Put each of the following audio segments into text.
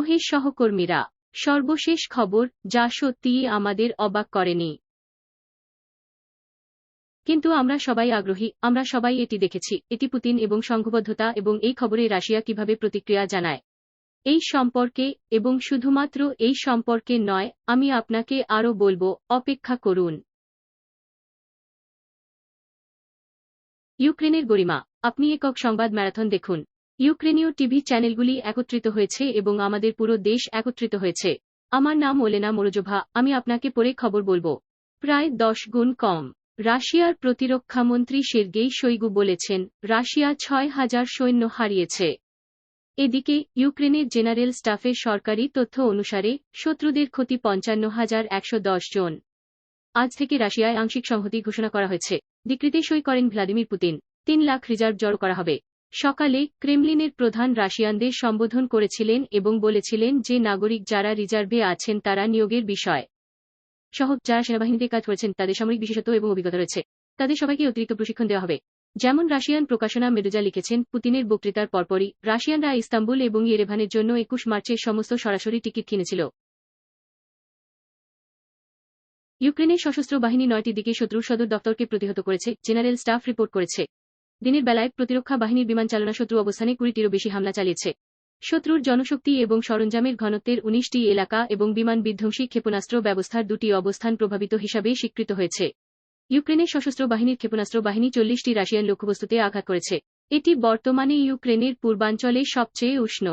ওহে সহকর্মীরা। সর্বশেষ খবর, যা সত্যিই আমাদের অবাক করেনি। কিন্তু আমরা সবাই আগ্রহী, আমরা সবাই এটি দেখেছি, এটি পুতিন এবং সংঘবদ্ধতা এবং এই খবরে রাশিয়া কীভাবে প্রতিক্রিয়া জানায়। এই সম্পর্কে এবং শুধুমাত্র এই সম্পর্কে নয়, আমি আপনাকে আরও বলব, অপেক্ষা করুন। ইউক্রেনের গরিমা, আপনি একক সংবাদ ম্যারাথন দেখুন। ইউক্রেনীয় টিভি চ্যানেলগুলি একত্রিত হয়েছে এবং আমাদের পুরো দেশ একত্রিত হয়েছে। আমার নাম ওলেনা মোরজোভা, আমি আপনাকে পরে খবর বলব। প্রায় দশ গুণ কম। রাশিয়ার প্রতিরক্ষামন্ত্রী সের্গেই শৈগু বলেছেন, রাশিয়া ছয় হাজার সৈন্য হারিয়েছে। এদিকে, ইউক্রেনের জেনারেল স্টাফের সরকারি তথ্য অনুসারে, শত্রুদের ক্ষতি পঞ্চান্ন হাজার একশো দশ জন। আজ থেকে রাশিয়ায় আংশিক সংহতি ঘোষণা করা হয়েছে। ডিক্রিতে সই করেন ভ্লাদিমির পুতিন। তিন লাখ রিজার্ভ জড়ো করা হবে। সকালে ক্রেমলিনের প্রধান রাশিয়ানদের সম্বোধন করেছিলেন এবং বলেছিলেন যে নাগরিক যারা রিজার্ভে আছেন তারা নিয়োগের বিষয় সহ যারা সেনাবাহিনীতে কাজ করেছেন তাদের সামরিক বিশেষত্ব এবং অভিজ্ঞতা রয়েছে। তাদের সবাইকে অতিরিক্ত প্রশিক্ষণ দেওয়া হবে। যেমন রাশিয়ান প্রকাশনা মেডুজা লিখেছেন, পুতিনের বক্তৃতার পরপরই রাশিয়ানরা ইস্তাম্বুল এবং ইয়েরেভানের জন্য একুশ মার্চের সমস্ত সরাসরি টিকিট কিনেছিল। ইউক্রেনের সশস্ত্র বাহিনী নয়টি দিকে শত্রুর সদর দপ্তরকে প্রতিহত করেছে, জেনারেল স্টাফ রিপোর্ট করেছে। দিনের বেলায় প্রতিরক্ষা বাহিনীর বিমান চালনা শত্রু অবস্থানে কুড়িটিরও বেশি হামলা চালিয়েছে। শত্রুর জনশক্তি এবং সরঞ্জামের ঘনত্বের উনিশটি এলাকা এবং বিমান বিধ্বংসী ক্ষেপণাস্ত্র ব্যবস্থার দুটি অবস্থান প্রভাবিত হিসাবে স্বীকৃত হয়েছে। ইউক্রেনের সশস্ত্র বাহিনীর ক্ষেপণাস্ত্র বাহিনী চল্লিশটি রাশিয়ান লক্ষ্যবস্তুতে আঘাত করেছে। এটি বর্তমানে ইউক্রেনের পূর্বাঞ্চলে সবচেয়ে উষ্ণ।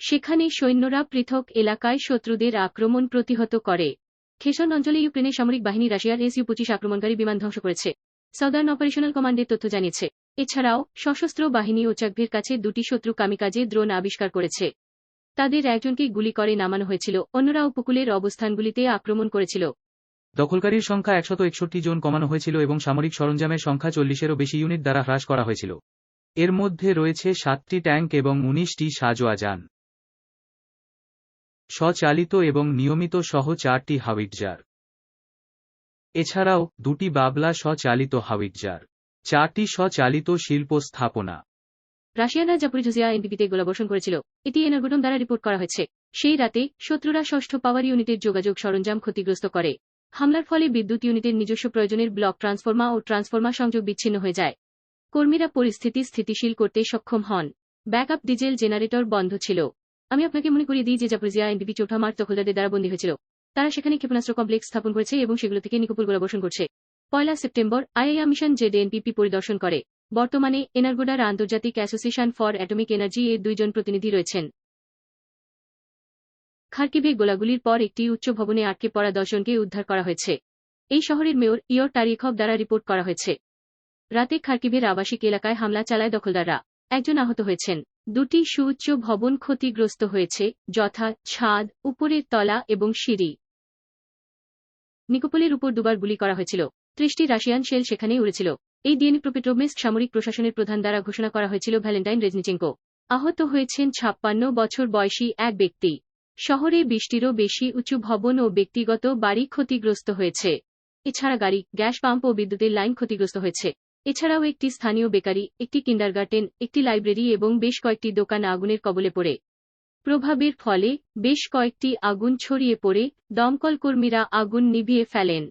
সেখানে সৈন্যরা পৃথক এলাকায় শত্রুদের আক্রমণ প্রতিহত করে। খেসন অঞ্চলে ইউক্রেনের সামরিক বাহিনী রাশিয়ার এস ইউ পঁচিশ আক্রমণকারী বিমান ধ্বংস করেছে। সাউদার্ন অপারেশনাল কমান্ডের তথ্য জানিয়েছে। এছাড়াও, সশস্ত্র বাহিনী ও চাকভির কাছে দুটি শত্রু কামিকাজে দ্রোণ আবিষ্কার করেছে। তাদের একজনকে গুলি করে নামানো হয়েছিল, অন্যরা উপকূলের অবস্থানগুলিতে আক্রমণ করেছিল। দখলকারীর সংখ্যা একশত একষট্টি জন কমানো হয়েছিল এবং সামরিক সরঞ্জামের সংখ্যা চল্লিশেরও বেশি ইউনিট দ্বারা হ্রাস করা হয়েছিল। এর মধ্যে রয়েছে সাতটি ট্যাঙ্ক এবং উনিশটি সাজোয়া যান স্বচালিত এবং নিয়মিত সহ চারটি হাউইটজার। এছাড়াও, দুটি বাবলা স্বচালিত হাউইটজার। চারটি স্বচালিত শিল্প স্থাপনা। রাশিয়ানরা জাপরিঝিয়া এনপিপিতে গোলাবর্ষণ করেছিল। এটি এনারগোডম দ্বারা রিপোর্ট করা হয়েছে। সেই রাতে শত্রুরা ষষ্ঠ পাওয়ার ইউনিটের যোগাযোগ সরঞ্জাম ক্ষতিগ্রস্ত করে। হামলার ফলে বিদ্যুৎ ইউনিটের নিজস্ব প্রয়োজনের ব্লক ট্রান্সফর্মা ও ট্রান্সফর্মার সংযোগ বিচ্ছিন্ন হয়ে যায়। কর্মীরা পরিস্থিতি স্থিতিশীল করতে সক্ষম হন। ব্যাকআপ ডিজেল জেনারেটর বন্ধ ছিল। আমি আপনাকে মনে করিয়ে দিই যে জাপরিজিয়া এনপিপি চৌঠা মার্চ দখলদারদের দ্বারা বন্দী হয়েছিল। তারা সেখানে ক্ষেপণাস্ত্র কমপ্লেক্স স্থাপন করেছে এবং সেগুলো থেকে নিকোপুর গোলাবর্ষণ করছে। পয়লা September IAEA mission Z NPP পরিদর্শন করে। বর্তমানে, এনারগোডার আন্তর্জাতিক অ্যাসোসিয়েশন ফর অ্যাটমিক এনার্জি এর দুইজন প্রতিনিধি রয়েছেন। খার্কিভে গোলাগুলির পর একটি উচ্চ ভবনে আটকে পড়া দশজনকে উদ্ধার করা হয়েছে। এই শহরের মেয়র ইয়র তারিখব দ্বারা রিপোর্ট করা হয়েছে। রাতে খার্কিভের আবাসিক এলাকায় হামলা চালায় দখলদাররা। একজন আহত হয়েছেন। দুটি সুউচ্চ ভবন ক্ষতিগ্রস্ত হয়েছে, যথা ছাদ, উপরের তলা এবং সিঁড়ি। নিকোপলের উপর দুবার গুলি করা হয়েছিল। ত্রিশটি রাশিয়ান শেল সেখানেই উড়েছিল। এই দিন প্রোপেট্রোমিস্ক সামরিক প্রশাসনের প্রধান দ্বারা ঘোষণা করা হয়েছিল ভ্যালেন্টাইন রেজনিচেঙ্কো। আহত হয়েছেন ছাপ্পান্ন বছর বয়সী এক ব্যক্তি। শহরে বৃষ্টিরও বেশি উঁচু ভবন ও ব্যক্তিগত বাড়ি ক্ষতিগ্রস্ত হয়েছে। এছাড়া গাড়ি, গ্যাস পাম্প ও বিদ্যুতের লাইন ক্ষতিগ্রস্ত হয়েছে। এছাড়াও একটি স্থানীয় বেকারি, একটি কিন্ডারগার্টেন, একটি লাইব্রেরি এবং বেশ কয়েকটি দোকান আগুনের কবলে পড়ে। প্রভাবের ফলে বেশ কয়েকটি আগুন ছড়িয়ে পড়ে। দমকল কর্মীরা আগুন নিভিয়ে ফেলেন।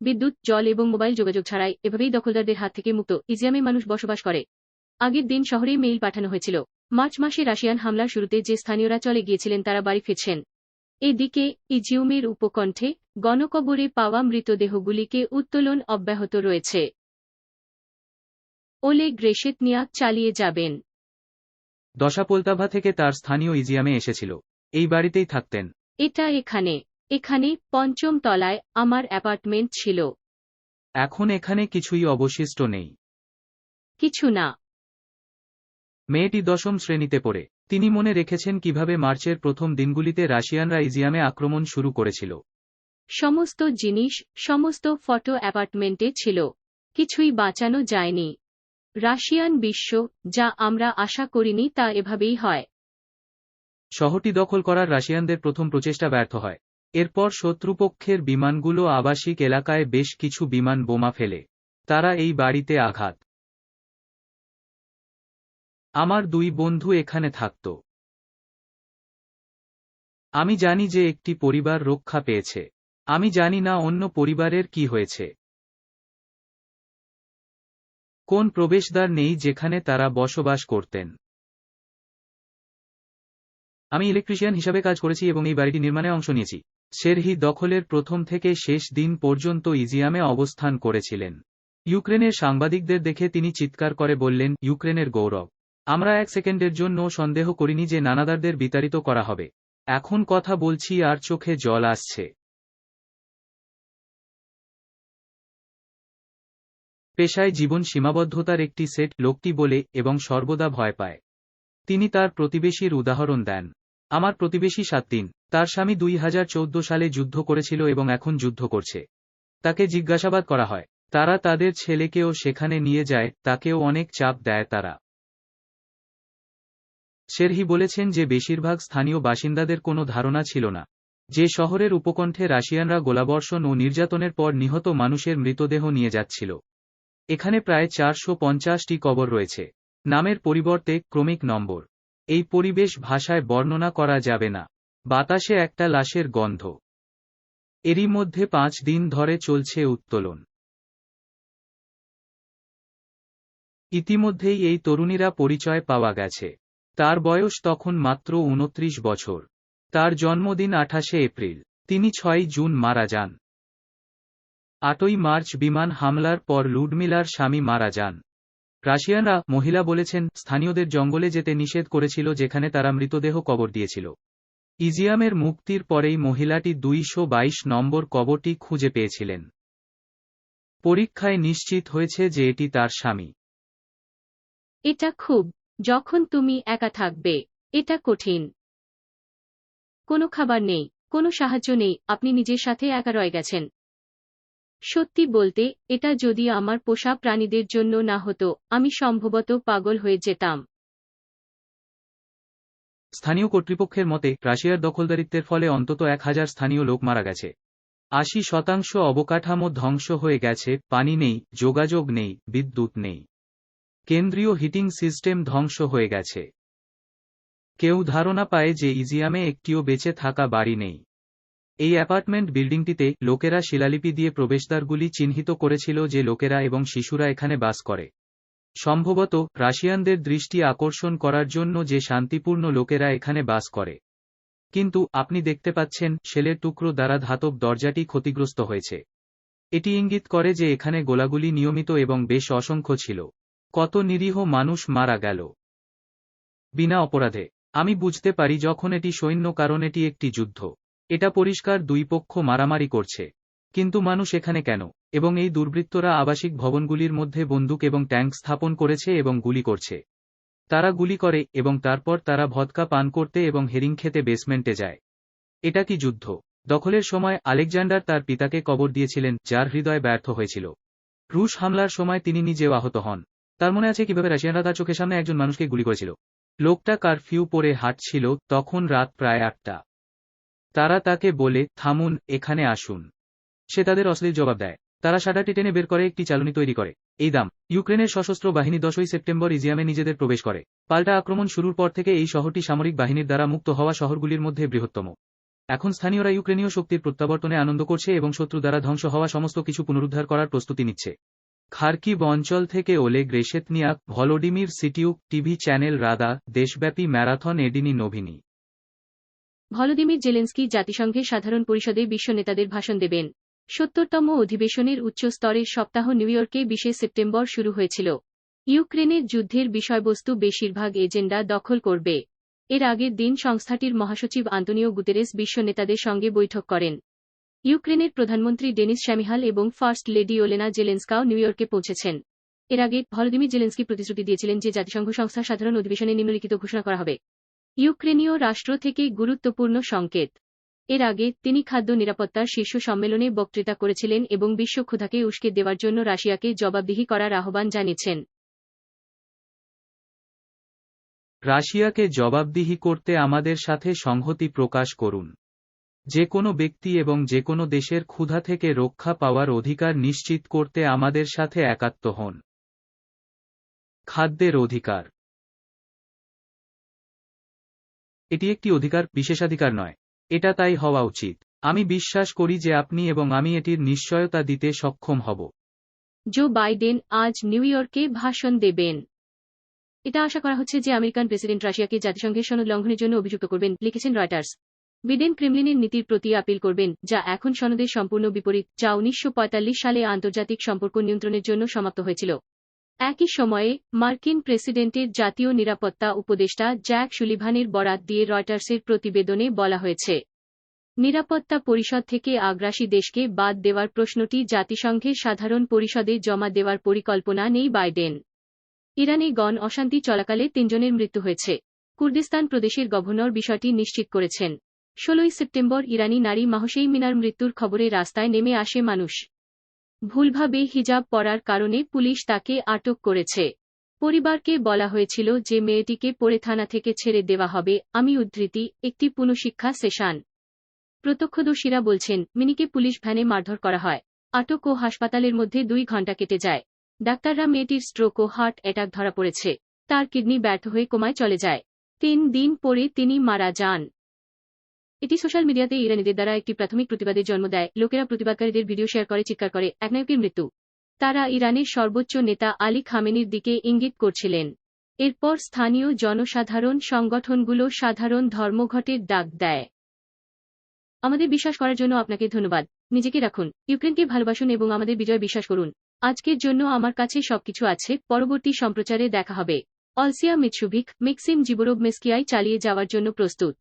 বিদ্যুৎ জল এবং মোবাইল যোগাযোগ ছাড়াই এভাবেই দখলদারদের হাত থেকে মুক্ত ইজিয়ামে মানুষ বসবাস করে। আগের দিন শহরে মেইল পাঠানো হয়েছিল। মার্চ মাসে রাশিয়ান হামলার শুরুতে যে স্থানীয়রা চলে গিয়েছিলেন তারা বাড়ি ফিরছেন। এদিকে ইজিউমের উপকণ্ঠে গণকবরে পাওয়া মৃতদেহগুলিকে উত্তোলন অব্যাহত রয়েছে। ওলে গ্রেশেতনিয়া চালিয়ে যাবেন। দশাপোলতাভা থেকে তার স্থানীয় ইজিয়ামে এসেছিল। এই বাড়িতেই থাকতেন। এটা এখানে। এখানে পঞ্চম তলায় আমার অ্যাপার্টমেন্ট ছিল। এখন এখানে কিছুই অবশিষ্ট নেই। কিছু না। মেয়েটি দশম শ্রেণীতে পড়ে। তিনি মনে রেখেছেন কীভাবে মার্চের প্রথম দিনগুলিতে রাশিয়ানরা ইজিয়ামে আক্রমণ শুরু করেছিল। সমস্ত জিনিস সমস্ত ফটো অ্যাপার্টমেন্টে ছিল। কিছুই বাঁচানো যায়নি। রাশিয়ান বিশ্ব যা আমরা আশা করিনি তা এভাবেই হয়। শহরটি দখল করার রাশিয়ানদের প্রথম প্রচেষ্টা ব্যর্থ হয়। এরপর শত্রুপক্ষের বিমানগুলো আবাসিক এলাকায় বেশ কিছু বিমান বোমা ফেলে। তারা এই বাড়িতে আঘাত। আমার দুই বন্ধু এখানে থাকত। আমি জানি যে একটি পরিবার রক্ষা পেয়েছে। আমি জানি না অন্য পরিবারের কি হয়েছে। কোন প্রবেশদ্বার নেই যেখানে তারা বসবাস করতেন। আমি ইলেকট্রিশিয়ান হিসাবে কাজ করেছি এবং এই বাড়িটি নির্মাণে অংশ নিয়েছি। শেরহি দখলের প্রথম থেকে শেষ দিন পর্যন্ত ইজিয়ামে অবস্থান করেছিলেন। ইউক্রেনের সাংবাদিকদের দেখে তিনি চিৎকার করে বললেন, ইউক্রেনের গৌরব। আমরা এক সেকেন্ডের জন্য সন্দেহ করিনি যে নানাদারদের বিতাড়িত করা হবে। এখন কথা বলছি আর চোখে জল আসছে। পেশায় জীবন সীমাবদ্ধতার একটি সেট লোকটি বলে এবং সর্বদা ভয় পায়। তিনি তার প্রতিবেশীর উদাহরণ দেন। আমার প্রতিবেশী সাত দিন। তার স্বামী দুই হাজার চৌদ্দ সালে যুদ্ধ করেছিল এবং এখন যুদ্ধ করছে। তাকে জিজ্ঞাসাবাদ করা হয়, তারা তাদের ছেলেকেও সেখানে নিয়ে যায়, তাকেও অনেক চাপ দেয় তারা। শেরহি বলেছেন যে বেশিরভাগ স্থানীয় বাসিন্দাদের কোনো ধারণা ছিল না। যে শহরের উপকণ্ঠে রাশিয়ানরা গোলাবর্ষণ ও নির্যাতনের পর নিহত মানুষের মৃতদেহ নিয়ে যাচ্ছিল। এখানে প্রায় চারশো পঞ্চাশটি কবর রয়েছে। নামের পরিবর্তে ক্রমিক নম্বর। এই পরিবেশ ভাষায় বর্ণনা করা যাবে না। বাতাসে একটা লাশের গন্ধ। এরই মধ্যে পাঁচ দিন ধরে চলছে উত্তোলন। ইতিমধ্যেই এই তরুণীরা পরিচয় পাওয়া গেছে। তার বয়স তখন মাত্র উনত্রিশ বছর। তার জন্মদিন আঠাশে এপ্রিল। তিনি ছয় জুন মারা যান। আটই মার্চ বিমান হামলার পর লুডমিলার স্বামী মারা যান। রাশিয়ানরা মহিলা বলেছেন, স্থানীয়দের জঙ্গলে যেতে নিষেধ করেছিল যেখানে তারা মৃতদেহ কবর দিয়েছিল। ইজিয়ামের মুক্তির পরেই মহিলাটি দুইশো বাইশ নম্বর কবরটি খুঁজে পেয়েছিলেন। পরীক্ষায় নিশ্চিত হয়েছে যে এটি তার স্বামী। এটা খুব, যখন তুমি একা থাকবে, এটা কঠিন। কোনো খাবার নেই, কোনো সাহায্য নেই, আপনি নিজের সাথে একা রয়ে গেছেন। সত্যি বলতে, এটা যদি আমার পোষা প্রাণীদের জন্য না হতো, আমি সম্ভবত পাগল হয়ে যেতাম। স্থানীয় কর্তৃপক্ষের মতে, রাশিয়ার দখলদারিত্বের ফলে অন্তত এক হাজার স্থানীয় লোক মারা গেছে। আশি শতাংশ অবকাঠামো ধ্বংস হয়ে গেছে, পানি নেই, যোগাযোগ নেই, বিদ্যুৎ নেই। কেন্দ্রীয় হিটিং সিস্টেম ধ্বংস হয়ে গেছে। কেউ ধারণা পায় যে ইজিয়ামে একটিও বেঁচে থাকা বাড়ি নেই। এই অ্যাপার্টমেন্ট বিল্ডিংটিতে লোকেরা শিলালিপি দিয়ে প্রবেশদ্বারগুলি চিহ্নিত করেছিল যে লোকেরা এবং শিশুরা এখানে বাস করে। সম্ভবত রাশিয়ানদের দৃষ্টি আকর্ষণ করার জন্য যে শান্তিপূর্ণ লোকেরা এখানে বাস করে। কিন্তু আপনি দেখতে পাচ্ছেন, শেলের টুকরো দ্বারা ধাতব দরজাটি ক্ষতিগ্রস্ত হয়েছে। এটি ইঙ্গিত করে যে এখানে গোলাগুলি নিয়মিত এবং বেশ অসংখ্য ছিল। কত নিরীহ মানুষ মারা গেল। বিনা অপরাধে। আমি বুঝতে পারি যখন এটি সৈন্য কারণ এটি একটি যুদ্ধ। এটা পরিষ্কার দুই পক্ষ মারামারি করছে। কিন্তু মানুষ এখানে কেন? এবং এই দুর্বৃত্তরা আবাসিক ভবনগুলির মধ্যে বন্দুক এবং ট্যাঙ্ক স্থাপন করেছে এবং গুলি করছে। তারা গুলি করে এবং তারপর তারা ভদকা পান করতে এবং হেরিং খেতে বেসমেন্টে যায়। এটা কি যুদ্ধ? দখলের সময় আলেকজান্ডার তার পিতাকে কবর দিয়েছিলেন, যার হৃদয় ব্যর্থ হয়েছিল। রুশ হামলার সময় তিনি নিজেও আহত হন। তার মনে আছে কীভাবে রাশিয়ানরা তার চোখের সামনে একজন মানুষকে গুলি করেছিল? লোকটা কারফিউ পরে হাঁটছিল, তখন রাত প্রায় আটটা। তারা তাকে বলে, থামুন, এখানে আসুন। সে তাদের অশ্লীল জবাব দেয়। তারা সাদাটি টেনে বের করে একটি চালনী তৈরি করে। এই দাম, ইউক্রেনের সশস্ত্র বাহিনী দশই সেপ্টেম্বর ইজিয়ামে নিজেদের প্রবেশ করে। পাল্টা আক্রমণ শুরুর পর থেকে এই শহরটি সামরিক বাহিনীর দ্বারা মুক্ত হওয়া শহরগুলির মধ্যে বৃহত্তম। এখন স্থানীয়রা ইউক্রেনীয় শক্তির প্রত্যাবর্তনে আনন্দ করছে এবং শত্রু দ্বারা ধ্বংস হওয়া সমস্ত কিছু পুনরুদ্ধার করার প্রস্তুতি নিচ্ছে। খার্কিব অঞ্চল থেকে Oleg Reshetniak Volodymyr Sytiuk TV channel Rada, দেশব্যাপী marathon Yedyni Novyny. Volodymyr Zelensky জাতিসংঘের সাধারণ পরিষদে বিশ্ব নেতাদের ভাষণ দেবেন। সত্তরতম অধিবেশনের উচ্চস্তরের সপ্তাহ নিউ ইয়র্কে বিশে সেপ্টেম্বর শুরু হয়েছিল। ইউক্রেনের যুদ্ধের বিষয়বস্তু বেশিরভাগ এজেন্ডা দখল করবে। এর আগের দিন সংস্থাটির মহাসচিব আন্তনিও গুতেরেস বিশ্ব নেতাদের সঙ্গে বৈঠক করেন। ইউক্রেনের প্রধানমন্ত্রী ডেনিস শ্যামিহাল এবং ফার্স্ট লেডি ওলেনা জেলেন্সকাও নিউ ইয়র্কে পৌঁছেছেন। এর আগে ভলোদিমির জেলেন্সকি প্রতিশ্রুতি দিয়েছিলেন যে জাতিসংঘ সংস্থার সাধারণ অধিবেশনে নিম্নলিখিত ঘোষণা করা হবে। ইউক্রেনীয় রাষ্ট্র থেকে গুরুত্বপূর্ণ সংকেত। এর আগে তিনি খাদ্য নিরাপত্তার শীর্ষ সম্মেলনে বক্তৃতা করেছিলেন এবং বিশ্ব ক্ষুধাকে উস্কে দেওয়ার জন্য রাশিয়াকে জবাবদিহি করার আহ্বান জানিয়েছেন। রাশিয়াকে জবাবদিহি করতে আমাদের সাথে সংহতি প্রকাশ করুন। যে কোনো ব্যক্তি এবং যে কোনো দেশের ক্ষুধা থেকে রক্ষা পাওয়ার অধিকার নিশ্চিত করতে আমাদের সাথে একাত্ম হন। খাদ্যের অধিকার। এটি একটি অধিকার বিশেষাধিকার নয়। এটা তাই হওয়া উচিত। আমি বিশ্বাস করি যে আপনি এবং আমি এটির নিশ্চয়তা দিতে সক্ষম হব। জো বাইডেন আজ নিউ ইয়র্কে ভাষণ দেবেন। এটা আশা করা হচ্ছে যে আমেরিকান প্রেসিডেন্ট রাশিয়াকে জাতিসংঘের সনদ লঙ্ঘনের জন্য অভিযুক্ত করবেন, লিখেছেন রয়টার্স। বিডেন ক্রেমলিনের নীতির প্রতি আপিল করবেন, যা এখন সনদের সম্পূর্ণ বিপরীত, যা উনিশশো পঁয়তাল্লিশ সালে আন্তর্জাতিক সম্পর্ক নিয়ন্ত্রণের জন্য সমাপ্ত হয়েছিল। একই সময়ে, মার্কিন প্রেসিডেন্টের জাতীয় নিরাপত্তা উপদেষ্টা জ্যাক সুলিভানের বরাত দিয়ে রয়টার্সের প্রতিবেদনে বলা হয়েছে, নিরাপত্তা পরিষদ থেকে আগ্রাসী দেশকে বাদ দেওয়ার প্রশ্নটি জাতিসংঘের সাধারণ পরিষদে জমা দেওয়ার পরিকল্পনা নেই বাইডেন। ইরানে গণ অশান্তি চলাকালে তিনজনের মৃত্যু হয়েছে। কুর্দিস্তান প্রদেশের গভর্নর বিষয়টি নিশ্চিত করেছেন। ষোলোই সেপ্টেম্বর ইরানি নারী মাহসেই মিনার মৃত্যুর খবরে রাস্তায় নেমে আসে মানুষ। ভুলভাবে হিজাব পরার কারণে পুলিশ তাকে আটক করেছে। পরিবারকে বলা হয়েছিল যে মেয়েটিকে পরে থানা থেকে ছেড়ে দেওয়া হবে। আমি উদ্ধৃতি, একটি পুনঃশিক্ষা সেশন। প্রত্যক্ষদর্শীরা বলছেন, মিনিকে পুলিশ ভ্যানে মারধর করা হয়। আটক ও হাসপাতালের মধ্যে দুই ঘণ্টা কেটে যায়। ডাক্তাররা মেয়েটির স্ট্রোক ও হার্ট অ্যাটাক ধরা পড়েছে। তার কিডনি ব্যর্থ হয়ে কোমায় চলে যায়। তিন দিন পরে তিনি মারা যান। এটি সোশ্যাল মিডিয়াতে ইরানিদের দ্বারা একটি প্রাথমিক প্রতিবাদের জন্ম দেয়। লোকেরা প্রতিবাদকারীদের ভিডিও শেয়ার করে, চিৎকার করে। একনায়কের মৃত্যু। তারা ইরানের সর্বোচ্চ নেতা আলী খামেনির দিকে ইঙ্গিত করছিলেন। এরপর স্থানীয় জনসাধারণ সংগঠনগুলো সাধারণ ধর্মঘটের ডাক দেয়। আমাদের বিশ্বাস করার জন্য আপনাকে ধন্যবাদ। নিজেকে রাখুন। ইউক্রেনকে ভালোবাসুন এবং আমাদের বিজয় বিশ্বাস করুন। আজকের জন্য আমার কাছে সবকিছু আছে। পরবর্তী সম্প্রচারে দেখা হবে। অলসিয়া মিৎসুভিক, মিক্সিম জিবোরোভ মেস্কিয়াই চালিয়ে যাওয়ার জন্য প্রস্তুত।